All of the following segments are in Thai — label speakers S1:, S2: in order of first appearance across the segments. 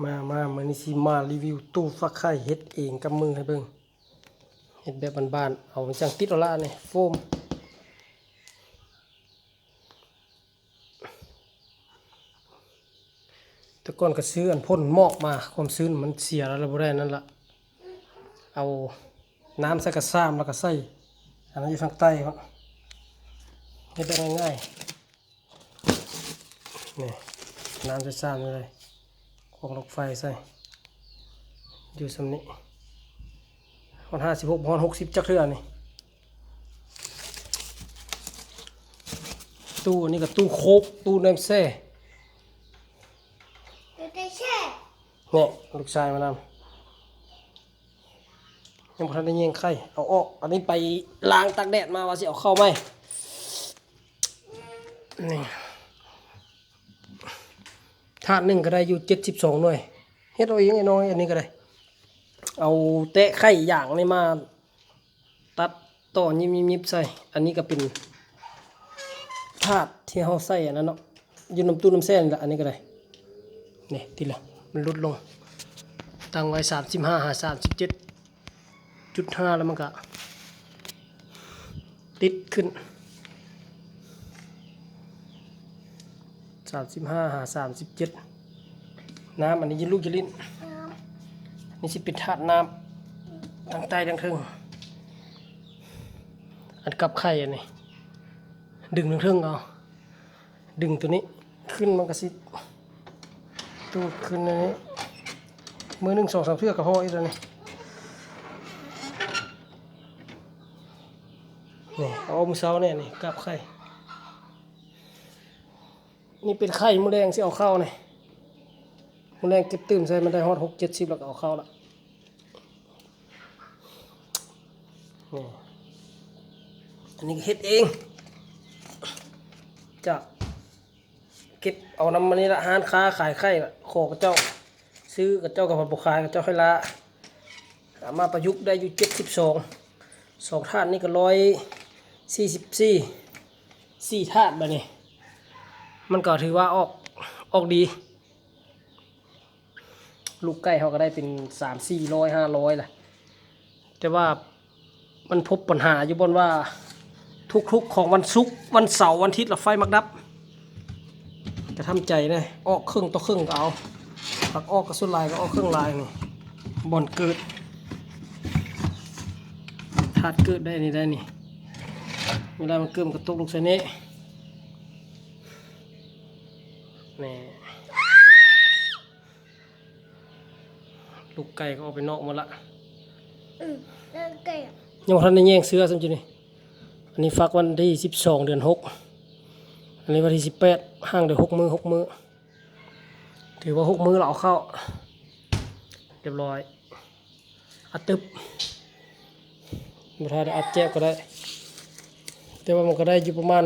S1: มามามือนี้สิมารีวิวตู้ฟักไข่เฮ็ดเองกับมือให้เบิ่งเฮ็ดแบบบ้านๆ เอาจังติดเอาละนี่โฟม แต่ก่อนก็ซื้ออันพ่นหมอกมา ความชื้นมันเสียแล้วเรบ่ได้นั่นละเอาน้ำใส่กระซ้ำแล้วก็ใส่ อันนั้นอยู่ทางใต้ครับเฮ็ดได้ง่ายๆนี่น้ำใส่ซ้ำเลย ของรถไฟใส่ อยู่สำนี้วันห้าสิบหกวันหกสิบจักเทื่อนี่ตู้อันนี้ก็ตู้โคกตู้น้ำแซ่
S2: เดี๋ยวจะแช่
S1: เนี่ยลูกชายมานำยังพอทันได้ยิงไข่เอาออกอันนี้ไปล้างตากแดดมาว่าสิเอาเข้าไหมนี่ ถาดหนึ่งก็ได้อยู่เจ็ดสิบสองหน่วยเฮ็ดเอาเองไอ้น้อยอันนี้ก็ได้ เอาเตะไข่อย่างนี่มา ตัดต่อยิบยิบยิบใส่ อันนี้ก็เป็นถาดที่เขาใส่อันนั้นเนาะอยืนน้ำตู้น้ำแซ่นละอันนี้ก็ได้นี่ทีละมันลดลง ตั้งไว้สามสิบห้าหาสามสิบเจ็ดจุดห้าแล้วมันก็ติดขึ้น สามสิบห้าหาสามสิบเจ็ดน้ำอันนี้ยินลูกยินลิ้นนี่สิเป็นถาดน้ำทั้งใต้ทั้งเทึงอันกับไข่อันนี้ดึงทั้งเทึงเอาดึงตัวนี้ขึ้นมันก็สิตูดขึ้นอันนี้มือหนึ่งสองสามเทือกกับพ่ออีกแล้วนี่นี่เอามือเสาเนี่ยนี่กับไข่ นี่เป็นไข่มือแดงสิเอาเข้าเนี่ยมือแดงเก็บตื่นใส่มันได้ฮอดหกเจ็ดสิบแล้วก็เอาเข้าละนี่อันนี้เฮ็ดเองจากเก็บเอาน้ำมันนี่ละห้านค้าขายไข่ละขอกับเจ้า ซื้อกับเจ้ากับบุคายกับเจ้าให้ละสามารถประยุกต์ได้อยู่เจ็ดสิบสองสองถาดนี่ก็ร้อยสี่สิบสี่สี่ถาดแบบนี้ มันก็ถือว่าออกออกดี ลูกไก่เขาก็ได้เป็นสามสี่ร้อยห้าร้อยแหละแต่ว่ามันพบปัญหาอยู่บนว่าทุกๆของวันศุกร์วันเสาร์วันอาทิตย์ละไฟมักดับจะทำใจนะออกครึ่งต่อครึ่งก็เอาผักออกก็สุดลายก็ออกครึ่งลายนี่บ่อนเกิดถาดเกิดได้นี่ได้นี่เวลามันเกิดมันก็ตกลงใส่นี้ นี่ลูกไก่ก็ออกไปนอกหมาละ
S2: อืมแล้วไก่อะ
S1: ยังบ่ทันได้แย่งเสื้อซ้ำจีนี่อันนี้ฟักวันที่สิบสองเดือนหกอันนี้วันที่สิบแปดห่างเดือนหกมือหกมือถือว่าหกมือเราเอาเข้า เรียบร้อยอัดตึบมาทาได้อัดแจ๊บก็ได้ แต่ว่ามันก็ได้อยู่ประมาณ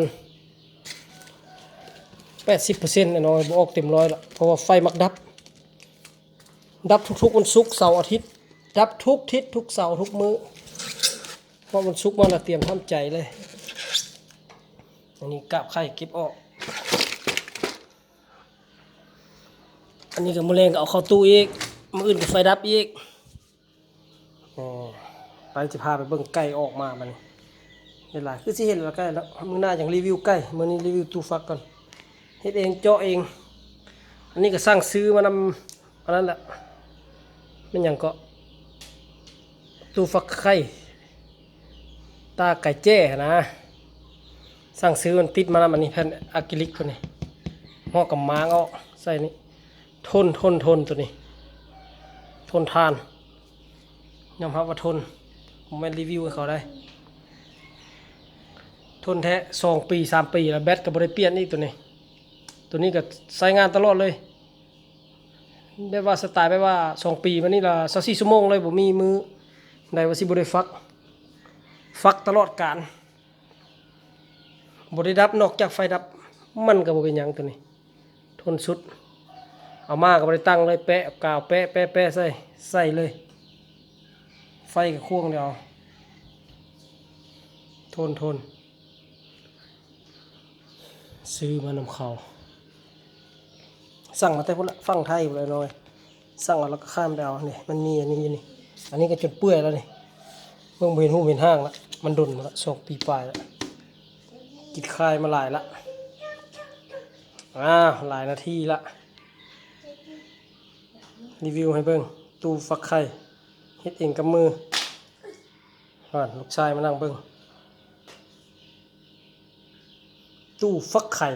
S1: แปดสิบเปอร์เซ็นต์น้อยบอกเต็มร้อยละเพราะว่าไฟมักดับ ดับทุกๆวันศุกร์เสาร์อาทิตย์ ดับทุกทิศทุกเสาร์ทุกมื้อเพราะมันซุกมาแล้วเตรียมทำใจเลยอันนี้กาบไข่เก็บออก อันนี้กับมะเร็งก็เอาเข้าตู้อีกมืออื่นกับไฟดับอีกอไปจะพาไปเบิ่งไก่ออกมาบันเห็นหลาคือสิเห็นแล้วไก่แล้วมือหน้าอย่างรีวิวไก่มือนี้รีวิวตู้ฟักก่อน ฮ็ดเองเจาะเอง อันนี้ก็สร้างซื้อมานำอันนั้นแหละมันยังก็ตูฟักไข่ตาไก่แจ้นะสั่งซื้อมันติดมาแล้วมันนี่แผ่นอะคริลิกตัวนี้ห่อกับม้างเอาใส่นี่ทนทนทนตัวนี้ ทนทานยอมรับว่าทนผมไม่รีวิวให้เขาได้ ทนแท้สองปีสามปี แล้วแบตกับบริเปลี่ยนอีกตัวนี้ ตัวนี้ก็ใช้งานตลอดเลยแบบว่าสไตล์แบบว่าสองปีมานี่ละสักสี่ชั่วโมงเลยผมมีมือได้ว่าสิบริฟัก ฟักตลอดการบริดับนอกจากไฟดับมันก็บ่เป็นยังตัวนี้ ทนสุด เอามาก็บริตั้งเลยแปะกาวแปะแปะแปะใส่ใส่เลย ไฟกับควงเดียวทนทน ซื้อมานำเขา สั่งมาแต่พุ่นละฟังไทยพุ่นละน้อยสั่งเอาแล้วก็ข้ามไปเอานี่มันมีอันนี้อยู่นี่อันนี้ก็จนเปื่อยแล้วนี่เพิ่งบ่เห็นหูเห็นห้างละมันดุนละสองปีปลายละกินคายมาหลายละอ้าวหลายนาทีละรีวิวให้เบิ่งตู้ฟักไข่เฮ็ดเองกับมืออ่านลูกชายมานั่งเบิ่งตู้ฟักไข่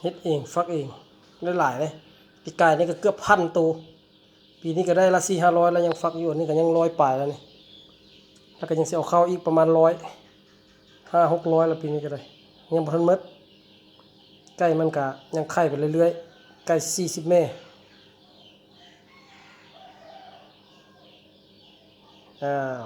S1: เฮ็ดเองฟักเองได้หลายเลยปีกายนี่ก็เกือบพันตัวปีนี้ก็ได้ละสี่ห้าร้อยแล้วยังฟักอยู่นี่ก็ยังร้อยปลายแล้วนี่แล้วก็ยังเสียเอาเข้าอีกประมาณร้อยห้าหกร้อยแล้วปีนี้ก็ได้ยังบทันมดไก่มันก็ยังไข่ไปเรื่อยๆไก่สี่สิบแม่อ้าว